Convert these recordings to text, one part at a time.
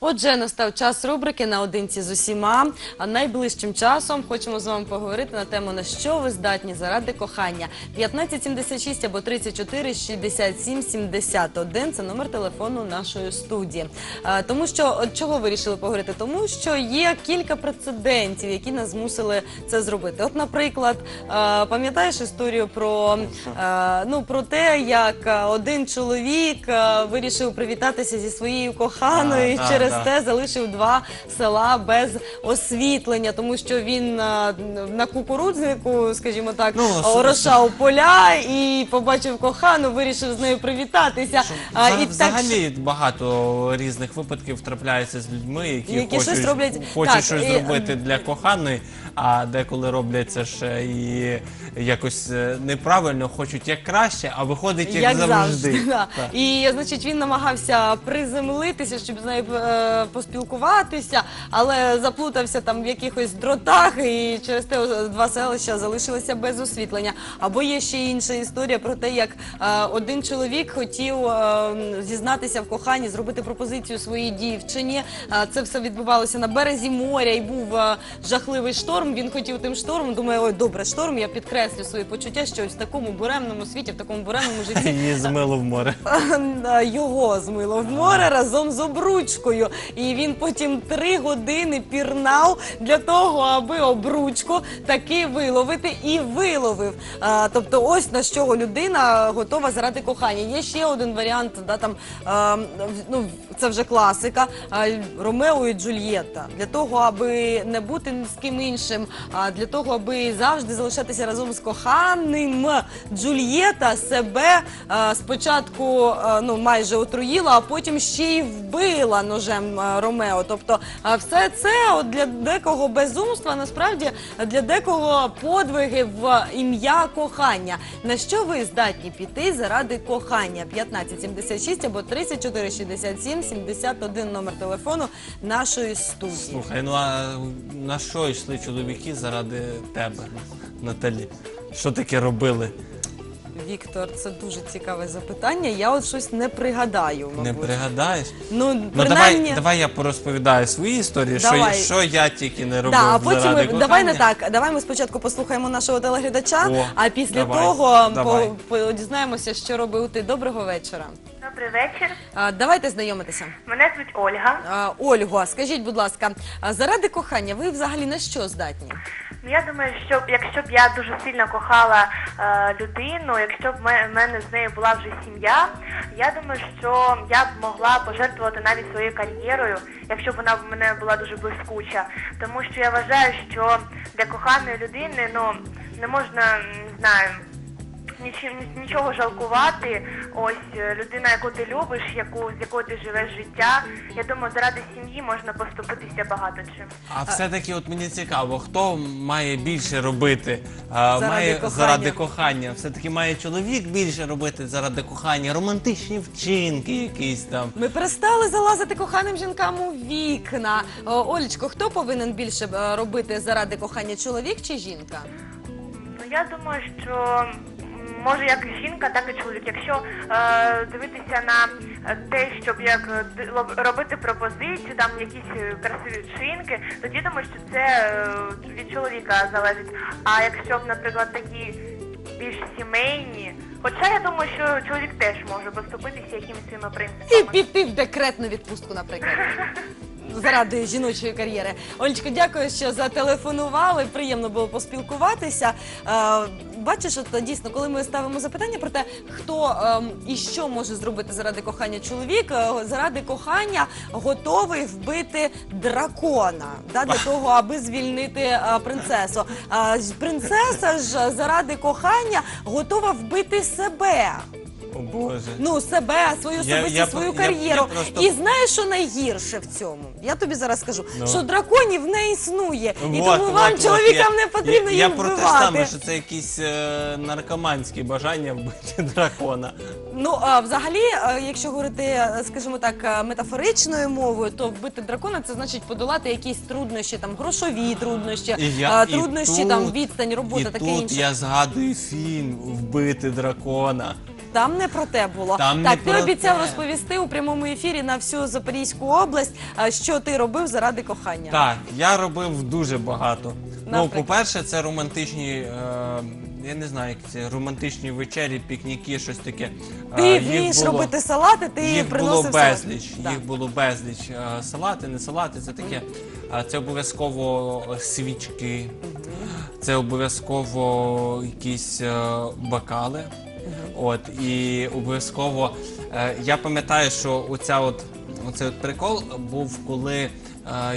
Отже, настав час рубрики наодинці з усіма. А найближчим часом хочемо з вами поговорити на тему на що ви здатні заради кохання. 1576 або 34 67 71 – це номер телефону нашої студії. А, тому що от чого вирішили поговорити? Тому що є кілька прецедентів, які нас змусили це зробити. От, наприклад, а, пам'ятаєш історію про, а, ну, про те, як один чоловік а, вирішив привітатися зі своєю коханою так, через те залишив два села без освітлення, тому що він а, на кукурудзнику, скажімо так, Ну, орошав поля і побачив кохану, вирішив з нею привітатися. А, так Взагалі багато різних випадків трапляється з людьми, які, Які хочуть, щось роблять. хочуть Так, щось і- зробити для коханої, а деколи роблять це ще і якось е, неправильно, хочуть як краще, а виходить як, завжди. да. Так. І значить він намагався приземлитися, щоб з нею е, поспілкуватися, але заплутався там в якихось дротах, і через те два селища залишилися без освітлення. Або є ще інша історія про те, як е, один чоловік хотів е, зізнатися в коханні, зробити пропозицію своїй дівчині. Е, це все відбувалося на березі моря, і був е, жахливий шторм. Він хотів тим штормом. Думає, ой, добре, шторм. Я підкреслю свої почуття, що ось в такому буремному світі, в такому буремному житті Її змило в море. Його змило в море разом з обручкою. І він потім три години пірнав для того, аби обручку таки виловити і виловив. Тобто, ось на що людина готова заради кохання. Є ще один варіант, да, там, ну, це вже класика. Ромео і Джульєта. Для того, аби не бути з ким іншим, а для того, аби завжди залишатися разом з коханим. Джульєта себе е, спочатку е, ну, майже отруїла, а потім ще й вбила ножем е, Ромео. Тобто, е, все це для декого безумства, насправді для декого подвиги в ім'я кохання. На що ви здатні піти заради кохання? 1576 або 3467 71 номер телефону нашої студії. Слухай, ну а на що йшли чоловіки заради тебе, Наталі? Що таке робили? Віктор, це дуже цікаве запитання. Я от щось не пригадаю. Мабуть. Не пригадаєш? Ну, Ну принаймні... давай, давай я порозповідаю свої історії, що, Давай. що я тільки не робив Да, а потім заради ми, кохання. давай не так. Давай ми спочатку послухаємо нашого телеглядача, О, а після давай, того давай. по, по- дізнаємося, що робив ти. Доброго вечора. Добрий вечір. А, давайте знайомитися. Мене звуть Ольга. А, Ольго, скажіть, будь ласка, а заради кохання ви взагалі на що здатні? Ну, Я думаю, що якщо б я дуже сильно кохала е, людину, якщо б в мене з нею була вже сім'я, я думаю, що я б могла пожертвувати навіть своєю кар'єрою, якщо б вона в мене була дуже блискуча. Тому що я вважаю, що для коханої людини ну не можна не знаю. Нічим- Нічого жалкувати, ось е, людина, яку ти любиш, яку з якою ти живеш життя. Я думаю, заради сім'ї можна поступитися багато чим. А все-таки от мені цікаво, хто має більше робити? А, Заради має кохання. заради кохання. Все-таки має чоловік більше робити заради кохання, романтичні вчинки якісь там. Ми перестали залазити коханим жінкам у вікна. О, Олечко, хто повинен більше е, робити заради кохання, чоловік чи жінка? Ну я думаю, що може як жінка, так і чоловік. Якщо е, дивитися на е, те, щоб як е, робити пропозицію, там якісь е, красиві вчинки, тоді думаю, що це від чоловіка залежить. А якщо б, наприклад, такі більш сімейні, хоча я думаю, що чоловік теж може поступитися якимись своїми І принципами. піти в декретну відпустку, наприклад. Заради жіночої кар'єри. Олечко, дякую, що зателефонували. Приємно було поспілкуватися. Е, бачиш, от дійсно, коли ми ставимо запитання про те, хто ем, і що може зробити заради кохання чоловік, е, заради кохання готовий вбити дракона для того, аби звільнити е, принцесу. Принцеса ж заради кохання готова вбити себе. О Боже. Ну, себе, свою Я- особистість, я свою я- кар'єру. я просто- І знаєш, що найгірше в цьому? Я тобі зараз скажу, Ну. що драконів не існує. і Вот, тому вам, вот, чоловікам, вот, не потрібно я, їх Я про те ж вбивати. саме, що це якісь е, наркоманські бажання вбити дракона. Ну, а взагалі, е, якщо говорити, е, скажімо так, е, метафоричною мовою, то вбити дракона це значить подолати якісь труднощі, там грошові труднощі, І я- е, і труднощі, тут- там відстань, робота, І таке тут інше. я згадую фільм Вбити дракона. Там не про те було. Там так, ти обіцяв те. розповісти у прямому ефірі на всю Запорізьку область, що ти робив заради кохання. Так, я робив дуже багато. Ну, по-перше, це романтичні, е, я не знаю, як це романтичні вечері, пікніки, щось таке. Ти Е, вмієш було- робити салати, ти їх приносив було безліч. Да. Їх було безліч. Салати, не салати, це таке. Це обов'язково свічки, це обов'язково якісь е, бокали. От і обов'язково е, я пам'ятаю, що оця от оцей от прикол був, коли е,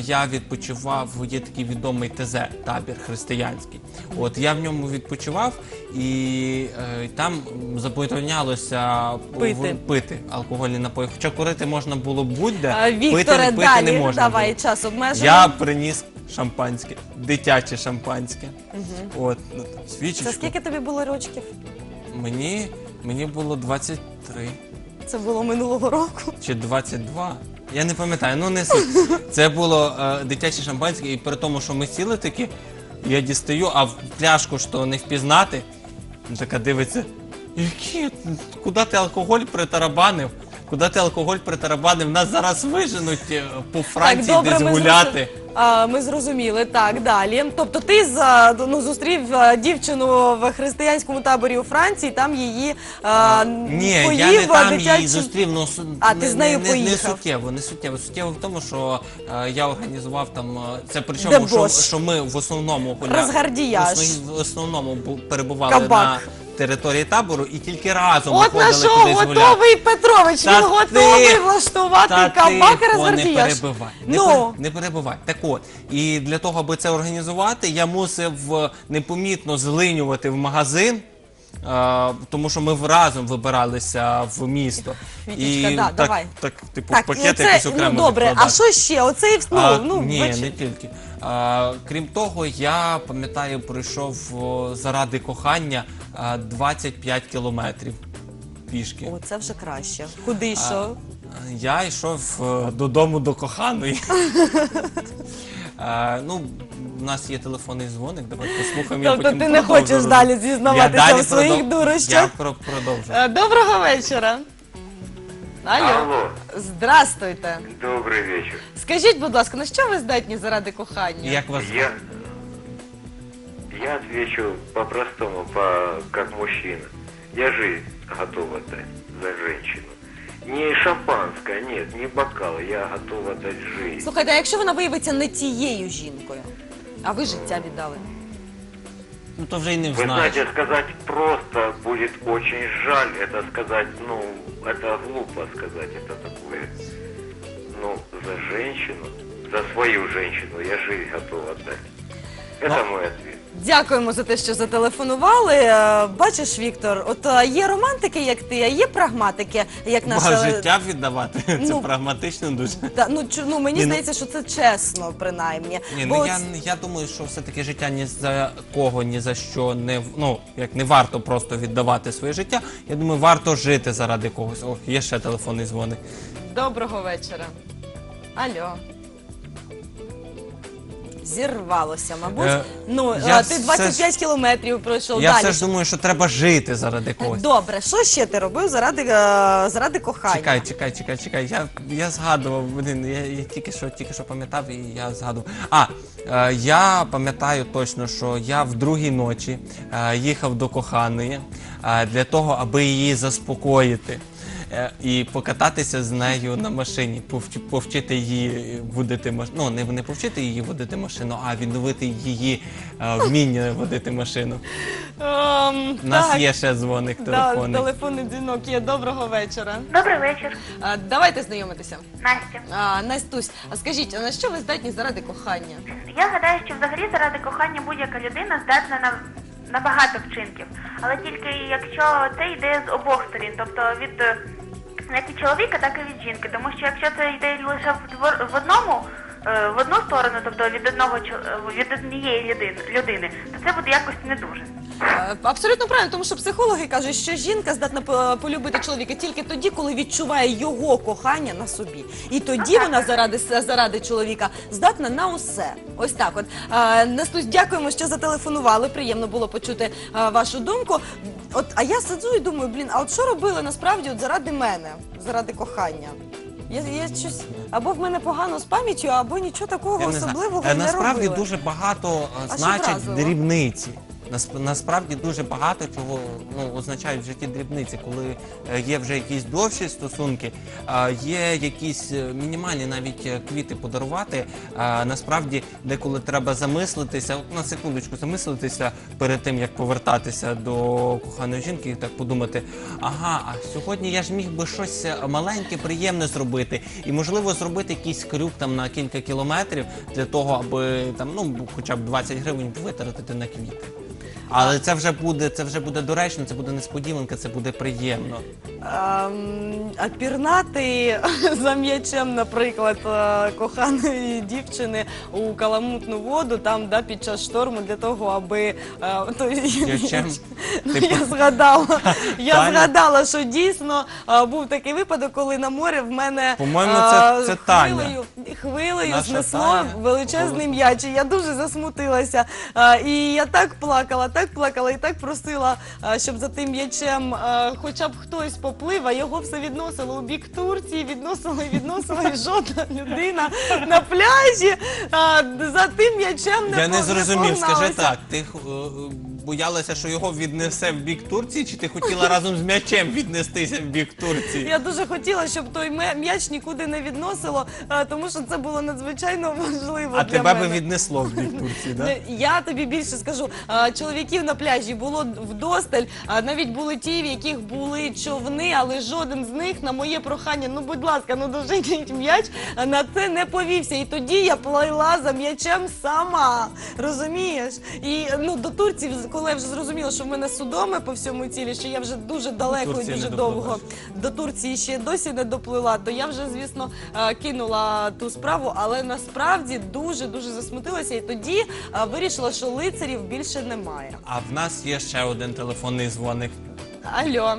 я відпочивав. Є такий відомий ТЗ табір християнський. От я в ньому відпочивав, і е, там заборонялося Пити. в- пити алкогольні напої. Хоча курити можна було будь-де, А, пити, Вікторе, пити далі не можна. давай було. час обмежений. Я приніс шампанське, дитяче шампанське. От ну, там, свічечку. Це скільки тобі було рочків? Мені, мені було 23 Це було минулого року. чи 22. Я не пам'ятаю, ну не суть. Це було е, дитяче шампанське, і при тому, що ми сіли такі, я дістаю, а в пляшку що не впізнати. Така дивиться, які, куди ти алкоголь притарабанив? Куди ти алкоголь притарабанив? Нас зараз виженуть е, по Франції десь ми гуляти. А, ми зрозуміли. Так, далі. Тобто ти за, ну, зустрів а, дівчину в християнському таборі у Франції, там її а, Ні, поїв я не там дитячий... її зустрів, ну су- А, не, ти з нею не, не, не поїхав. суттєво, не суттєво. Суттєво в тому, що е, я організував там е, це причому, що, Дебош. що ми в основному гуля- Розгардіяж. в основ- в основному бу- перебували Кабак. на території табору і тільки разом От на виходили що кудись гуляти. готовий Петрович, Та він готовий ти- влаштувати кабак і не перебувай перебивай. Не, Ну, пере- не перебивай. Так от, і для того, аби це організувати, я мусив е, непомітно злинювати в магазин. Е, тому що ми в- разом вибиралися в місто. Вітічка, да, так, давай. так, типу, так, пакети це, якісь окремо ну добре, а відкладати. що ще? Оцей, ну, А, ну, ні, веч- не тільки. А, крім того, я пам'ятаю, пройшов о, заради кохання а, 25 кілометрів пішки. О, це вже краще. Куди йшов? Я йшов е, додому до коханої. Ну, у нас є телефонний дзвоник, давай послухаємо. я Тобто потім ти не продовжу хочеш далі Я зізнаватися далі в своїх продов- дурощах? Я про- продовжу. Е, Доброго вечора. Алло. Алло, Здравствуйте. добрый вечер. Скажіть, будь ласка, на що ви здатні заради кохання? Як вас Я, я отвечу по-простому, по, как мужчина. Я жизнь готов отдать за женщину. Не шампанское, нет, не бокал, я готов отдать жизнь. Слухайте, а якщо вона виявиться не тією жінкою, а ви життя віддали? Ну то вже й не Вы знаєш. знаете, сказать просто будет очень жаль, это сказать, ну, это глупо сказать, это такое. Ну, за женщину, за свою женщину я жизнь готов отдать. Это мой ответ. Дякуємо за те, що зателефонували. Е, Бачиш, Віктор, от е, є романтики, як ти, а є прагматики, як Ба, наша життя віддавати. Це Ну, прагматично дуже. Та, ну, чу- ну мені Ні, ну- здається, що це чесно, принаймні. Ні, Бо ну от я, я думаю, що все-таки життя ні за кого, ні за що не в- ну, як не варто просто віддавати своє життя. Я думаю, варто жити заради когось. Ох, є ще телефонний дзвоник. Доброго вечора. Алло. Зірвалося, мабуть. Е, ну, я а, ти все 25 кілометрів пройшов Я далі. все ж думаю, що треба жити заради когось. Добре, що ще ти робив заради, е, заради кохання? Чекай, чекай, чекай, чекай. Я, я згадував, блин, я, я тільки що тільки що пам'ятав і я згадував. А, е, я пам'ятаю точно, що я в другій ночі е, їхав до коханої е, для того, аби її заспокоїти. Е, І покататися з нею на машині, повчити її водити машину. Ну, не, не повчити її водити машину, а відновити її е, вміння водити машину. Ем, У нас так, є ще дзвоник да, телефонний. телефонний дзвінок є. Доброго вечора. Добрий вечір, А, давайте знайомитися. Настя. А, Настусь, а скажіть, а на що ви здатні заради кохання? Я гадаю, що взагалі заради кохання будь-яка людина здатна на, на багато вчинків. Але тільки якщо це йде з обох сторін, тобто від е, як від чоловіка, так і від жінки. Тому що якщо це йде лише в, в одному. е, В одну сторону, тобто від одного е, від однієї людини, то це буде якось не дуже. Е, Абсолютно правильно, тому що психологи кажуть, що жінка здатна полюбити чоловіка тільки тоді, коли відчуває його кохання на собі. І тоді вона заради заради чоловіка здатна на усе. Ось так. От Настусь, дякуємо, що зателефонували. Приємно було почути вашу думку. От, а я сиджу і думаю, блін, а от що робили насправді от заради мене, заради кохання? Я, я щось або в мене погано з пам'яттю, або нічого такого Я не знаю. особливого Е, Насправді робили. дуже багато е, А що значать вразило? дрібниці. Насп- Насправді дуже багато чого ну, означають в житті дрібниці, коли е, є вже якісь довші стосунки, є якісь е, мінімальні навіть е, квіти подарувати. Насправді деколи треба замислитися, на секундочку замислитися перед тим, як повертатися до коханої жінки, і так подумати: ага, а сьогодні я ж міг би щось маленьке, приємне зробити, і можливо зробити якийсь крюк там на кілька кілометрів для того, аби там ну хоча б 20 гривень витратити на квіти. Але це вже буде, це вже буде доречно, це буде несподіванка, це буде приємно. А пірнати за м'ячем, наприклад, е, коханої дівчини у каламутну воду, там да, під час шторму для того, аби е, той м'яч- Ну, я згадала. Я згадала, що дійсно е, був такий випадок, коли на море в мене По-моєму, це- це Таня. хвилею, хвилею Наша знесло Таня. величезний м'яч. І я дуже засмутилася. Е, І я так плакала, так плакала і так просила, е, щоб за тим м'ячем е, хоча б хтось поплив, а його все відносило у бік Турції, відносило і відносило, і жодна людина на пляжі за тим м'ячем не Я не зрозумів, скажи погналася. так, ти е, е, боялася, що його віднесе в бік Турції, чи ти хотіла разом з м'ячем віднестися в бік Турції? Я дуже хотіла, щоб той м'яч нікуди не відносило, е, тому що це було надзвичайно важливо. А для тебе мене. би віднесло в бік Турції, так? Я тобі більше скажу, а, чоловіків на пляжі було вдосталь, а навіть були ті, в яких були човни, але жоден з них на моє прохання, ну будь ласка, ну доженіть м'яч, а на це не повівся. І тоді я плила за м'ячем сама. Розумієш? І ну до Турції, коли я вже зрозуміла, що в мене судоми по всьому тілі, що я вже дуже далеко Турції дуже не довго до Турції ще досі не доплила, то я вже, звісно, е, кинула ту справу, але насправді дуже дуже засмутилася. І тоді е, вирішила, що лицарів більше немає. А в нас є ще один телефонний дзвоник. Алло.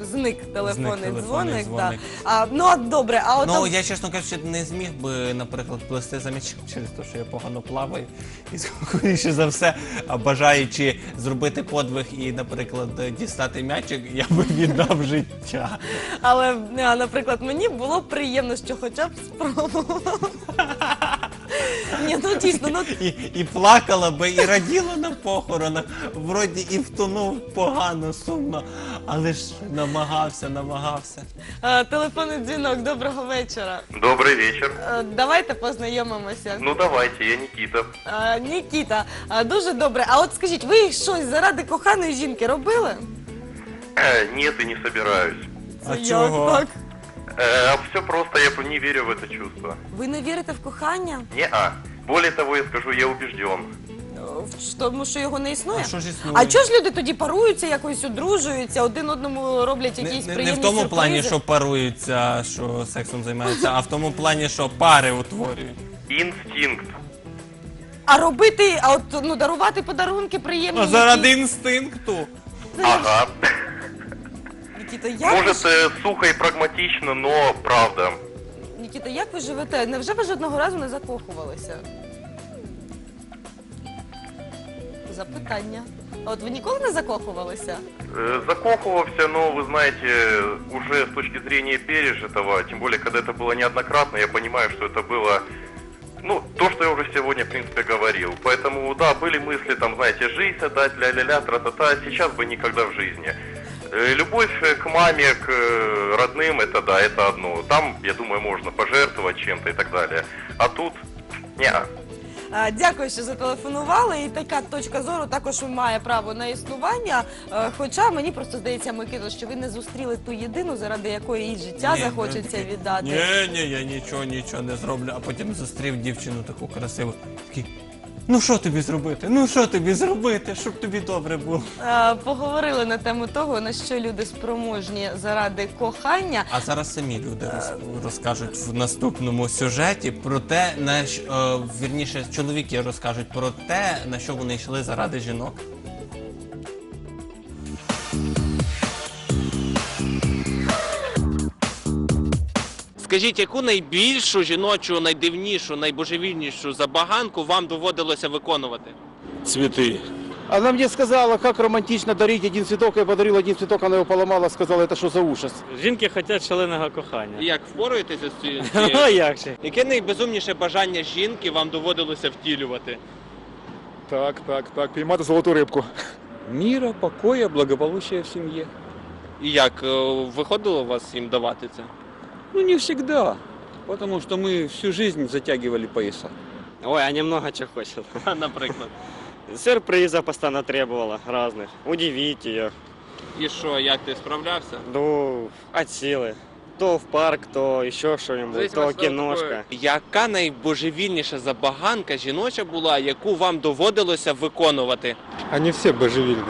Зник телефонний телефонний дзвоник. дзвоник. Да. А, ну от добре, а от Ну, я, чесно кажучи, не зміг би, наприклад, плести за м'ячем через те, що я погано плаваю. І скоріше за все, а бажаючи зробити подвиг і, наприклад, дістати м'ячик, я би віддав життя. але, наприклад, мені було приємно, що хоча б спробувала. Ні, ну дійсно, ну І, і плакала би, і раділа на похоронах. Вроді і втонув погано, сумно, але ж намагався, намагався. е, телефонний дзвінок, доброго вечора. Добрый вечер. Е, Давайте познайомимося. Ну давайте, я Никита. А, Нікіта, а, дуже добре. А от скажіть, ви щось заради коханої жінки робили? Э, Нет и не собираюсь. А Як чого? так? Все просто, я не верю в это чувство. Ви не вірите в кохання? Не-а. Более того, я скажу, я убежден. В- Тому що його не існує? А що ж існує? А чого ж люди тоді паруються, якось одружуються, один одному роблять Не, якісь не, не приємні в тому сюрпризи? плані, що паруються, що сексом займаються, а в тому плані, що пари утворюють. Инстинкт. А робити, а от ну дарувати подарунки приємні. А заради інстинкту. Ага. Нікіта, як ви Может, ж- э, сухо и прагматично, но правда. Нікіта, як ви живете? Невже ви жодного разу не закохувалися? Запитання. А от ви ніколи не закохувалися? Э, Закохивался, но, вы знаете, уже с точки зрения пережитого, тем более, когда это было неоднократно, я понимаю, что это было, ну, то, что я уже сегодня, в принципе, говорил. Поэтому, да, были мысли, там, знаете, жизнь отдать, ля-ля-ля, тра-та-та, сейчас бы никогда в жизни. Э, Любовь э, к маме, к э, родным, это да, это одно. Там, я думаю, можно пожертвовать чем-то и так далее. А тут, не А, Дякую, що зателефонували. І така точка зору також має право на існування. Е, Хоча мені просто здається, Микита, що ви не зустріли ту єдину, заради якої і життя Ні, захочеться ну, такий, віддати. Ні, ні, я нічого, нічого не зроблю. А потім зустрів дівчину таку красиву. Такий, ну що тобі зробити? Ну що тобі зробити, щоб тобі добре було? Е, Поговорили на тему того, на що люди спроможні заради кохання. А зараз самі люди роз- розкажуть в наступному сюжеті про те, на що, е, вірніше, чоловіки розкажуть про те, на що вони йшли заради жінок. Скажіть, яку найбільшу жіночу, найдивнішу, найбожевільнішу забаганку вам доводилося виконувати? Цветы. Она мне сказала, как романтично дарить один цветок. Я подарил один цветок, она его поломала, сказала, это что за ужас. Жінки хочуть шаленого кохання. Як впораєтеся з цією? Ну як же? Яке найбезумніше бажання жінки вам доводилося втілювати? Так, так, так, піймати золоту рибку. Мира, покоя, благополучия в семье. І як е, виходило у вас їм давати це? Ну, не всегда, потому что мы всю жизнь затягивали пояса. Ой, а немного чего хочет. Наприклад. Сюрприза постоянно требовала разных. Удивить ее. І що, як ти справлявся? Ну, от силы. То в парк, то еще что-нибудь, то киношка. Яка найбожевільніша забаганка жіноча була, яку вам доводилося виконувати? Они все божевільні.